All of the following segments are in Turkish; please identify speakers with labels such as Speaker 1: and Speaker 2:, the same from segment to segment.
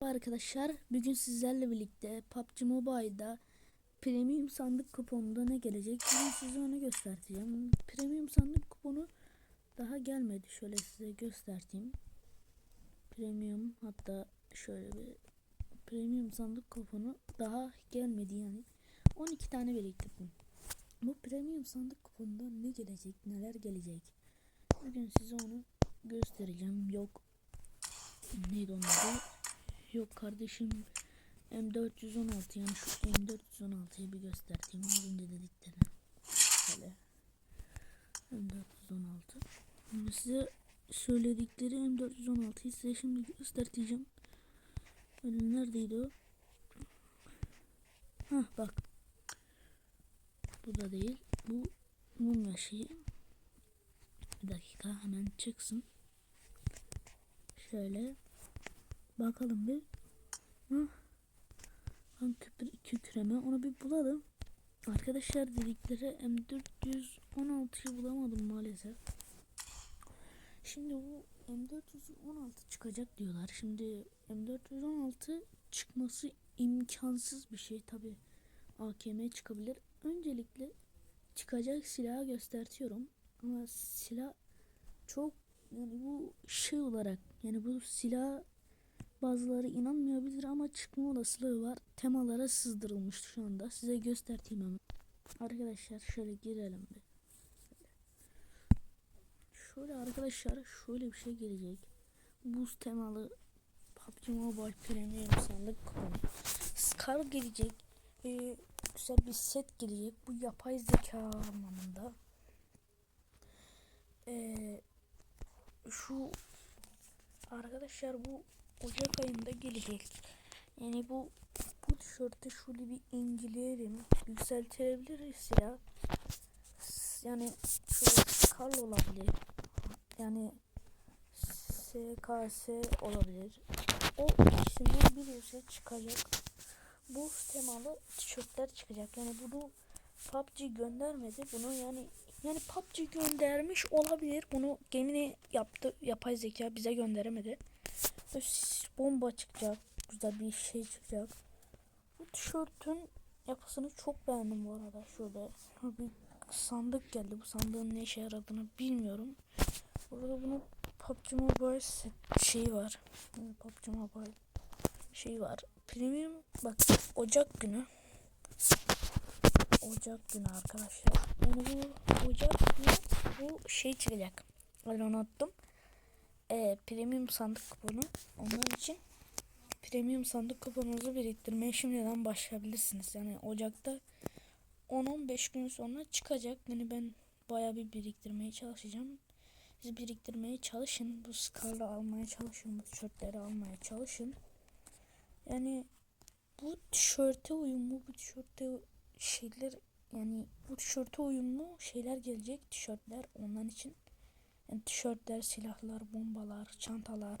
Speaker 1: Arkadaşlar bugün sizlerle birlikte PUBG Mobile'da premium sandık kuponunda ne gelecek bugün size onu göstereceğim. Premium sandık kuponu daha gelmedi. Şöyle size göstereyim. Premium hatta şöyle bir premium sandık kuponu daha gelmedi yani. 12 tane biriktirdim. Bu premium sandık kuponunda ne gelecek, neler gelecek? Bugün size onu göstereceğim. Yok neydi onun adı? Yok kardeşim M416 yani şu M416'yı bir göstereyim az önce dediklerini. Şöyle M416 Şimdi size söyledikleri M416'yı size şimdi göstereceğim. Böyle neredeydi o? Hah bak. Bu da değil. Bu mumya şeyi. Bir dakika hemen çıksın. Şöyle bakalım bir. Hah. Lan küpür, kükreme onu bir bulalım. Arkadaşlar dedikleri M416'yı bulamadım maalesef. Şimdi bu M416 çıkacak diyorlar. Şimdi M416 çıkması imkansız bir şey tabi. AKM çıkabilir. Öncelikle çıkacak silahı göstertiyorum. Ama silah çok yani bu şey olarak yani bu silah bazıları inanmayabilir ama çıkma olasılığı var. Temalara sızdırılmış şu anda. Size göstereyim hemen. Arkadaşlar şöyle girelim bir. Şöyle arkadaşlar şöyle bir şey gelecek. Buz temalı PUBG Mobile Premium sandık kuponu. Scar gelecek. Ee, güzel bir set gelecek. Bu yapay zeka anlamında. Ee, şu arkadaşlar bu Ocak ayında gelecek. Yani bu bu tişörtü şöyle bir inceleyelim. Yükseltebiliriz ya. Yani şöyle Karl olabilir. Yani SKS olabilir. O ikisinden birisi çıkacak. Bu temalı tişörtler çıkacak. Yani bunu PUBG göndermedi. Bunu yani yani PUBG göndermiş olabilir. Bunu gemini yaptı. Yapay zeka bize gönderemedi. Bomba çıkacak. Güzel bir şey çıkacak. Bu tişörtün yapısını çok beğendim bu arada. Şöyle bir sandık geldi. Bu sandığın ne işe yaradığını bilmiyorum. Burada bunun PUBG Mobile şey var. PUBG Mobile şey var. Premium bak Ocak günü. Ocak günü arkadaşlar. Yani bu Ocak günü bu şey çıkacak. Ben onu attım. Ee, premium sandık kuponu. Onun için premium sandık kuponunuzu biriktirmeye şimdiden başlayabilirsiniz. Yani Ocak'ta 10-15 gün sonra çıkacak. Yani ben bayağı bir biriktirmeye çalışacağım. Siz biriktirmeye çalışın. Bu skarla almaya çalışın. Bu tişörtleri almaya çalışın. Yani bu tişörte uyumlu bu tişörte şeyler yani bu tişörte uyumlu şeyler gelecek tişörtler ondan için yani tişörtler, silahlar, bombalar, çantalar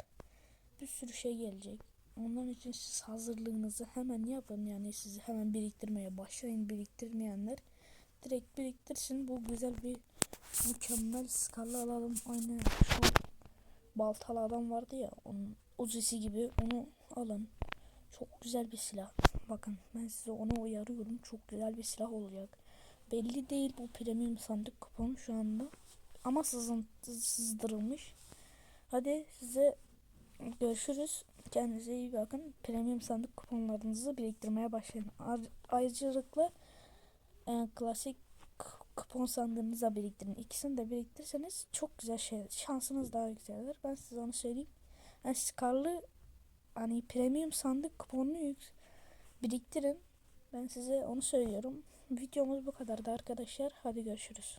Speaker 1: bir sürü şey gelecek. Ondan için siz hazırlığınızı hemen yapın yani sizi hemen biriktirmeye başlayın biriktirmeyenler direkt biriktirsin bu güzel bir mükemmel skala alalım aynı şu baltalı adam vardı ya onun uzisi gibi onu alın çok güzel bir silah. Bakın ben size onu uyarıyorum. Çok güzel bir silah olacak. Belli değil bu premium sandık kuponu şu anda. Ama sızın, sızdırılmış. Hadi size görüşürüz. Kendinize iyi bakın. Premium sandık kuponlarınızı biriktirmeye başlayın. Ayrıcalıkla e, klasik kupon sandığınıza biriktirin. İkisini de biriktirirseniz çok güzel şey. Şansınız daha yükselir. Ben size onu söyleyeyim. Yani Scar'lı hani premium sandık kuponunu biriktirin. Ben size onu söylüyorum. Videomuz bu kadardı arkadaşlar. Hadi görüşürüz.